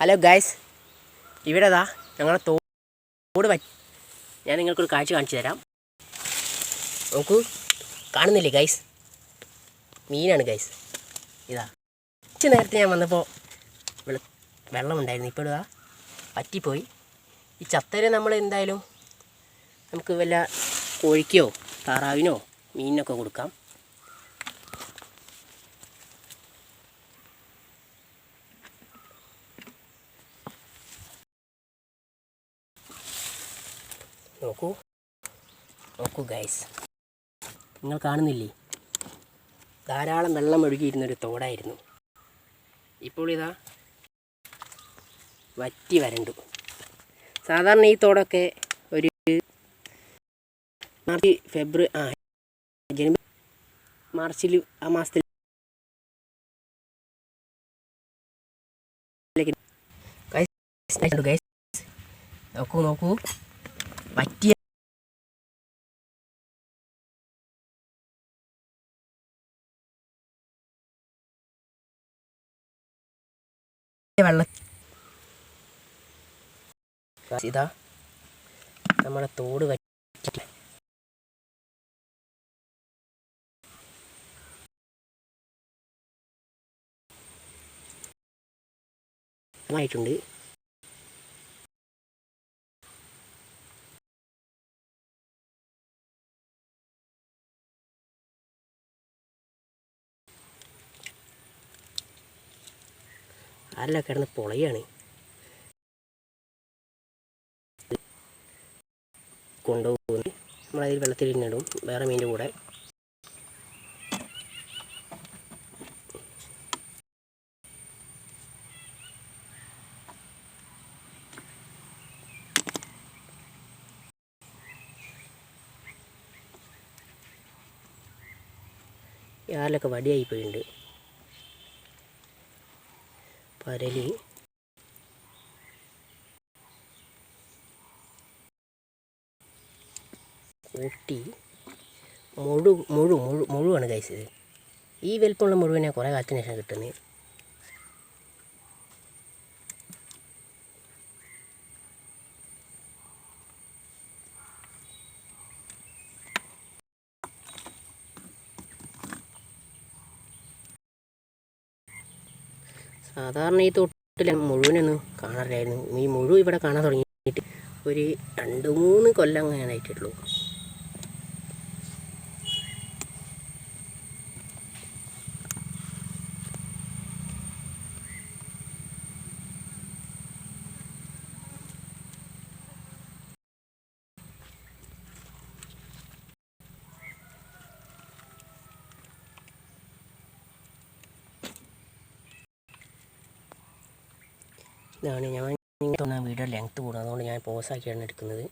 Hello guys ഇവിടെ ദാ ഞങ്ങളെ തോട് പറ്റി ഞാൻ നിങ്ങൾക്കൊരു കാഴ്ച കാണിച്ചു തരാം. നോക്കൂ. കാണുന്നില്ലേ ഗൈസ് മീനാണ് ഗൈസ് ഇതാ. കുറച്ച് നേരത്തെ ഞാൻ വന്നപ്പോൾ വെള്ള വെള്ളമുണ്ടായിരുന്നു. ഇപ്പോൾ ഇതാ പറ്റിപ്പോയി. ഈ ചത്തരെ നമ്മൾ എന്തായാലും നമുക്ക് വല്ല കോഴിക്കോ താറാവിനോ മീനിനൊക്കെ കൊടുക്കാം. നോക്കൂ. നോക്കൂ ഗൈസ് നിങ്ങൾ കാണുന്നില്ലേ? ധാരാളം വെള്ളം ഒഴുകിയിരുന്നൊരു തോടായിരുന്നു. ഇപ്പോൾ ഇതാ വറ്റി വരണ്ടു. സാധാരണ ഈ തോടൊക്കെ ഒരു മാർച്ച് ഫെബ്രുവരി ആ ജനുവരി മാർച്ചിൽ ആ മാസത്തിൽ നോക്കൂ നോക്കൂ. പറ്റിയ വെള്ള ഇതാ നമ്മളെ തോട് വറ്റി ആയിട്ടുണ്ട്. ആരെല്ലാം കിടന്ന് പൊളയാണ്. കൊണ്ടുപോകുന്നു. നമ്മളതിൽ വെള്ളത്തിൽ ഇടും. വേറെ മീനിന്റെ കൂടെ. യാറിലൊക്കെ വടിയായി പോയിട്ടുണ്ട്. പരലി കൂട്ടി മുഴു മുഴു മുഴു മുഴുവാണ് കഴിച്ചത് ഈ വലിപ്പമുള്ള മുഴുവനെ കുറേ കാലത്തിന് ശേഷം കിട്ടുന്നത് സാധാരണ ഈ തൊട്ടിൽ മുഴുവനൊന്നും കാണാറില്ലായിരുന്നു. ഈ മുഴുവൻ ഇവിടെ കാണാൻ തുടങ്ങിയിട്ട് ഒരു രണ്ട് മൂന്ന് കൊല്ലം അങ്ങനെയായിട്ടുള്ളൂ ഇതാണ്. ഞാൻ തോന്നുന്ന വീഡിയോ ലെങ്ത്ത് കൂടും. അതുകൊണ്ട് ഞാൻ പോസാക്കിയാണ് എടുക്കുന്നത്.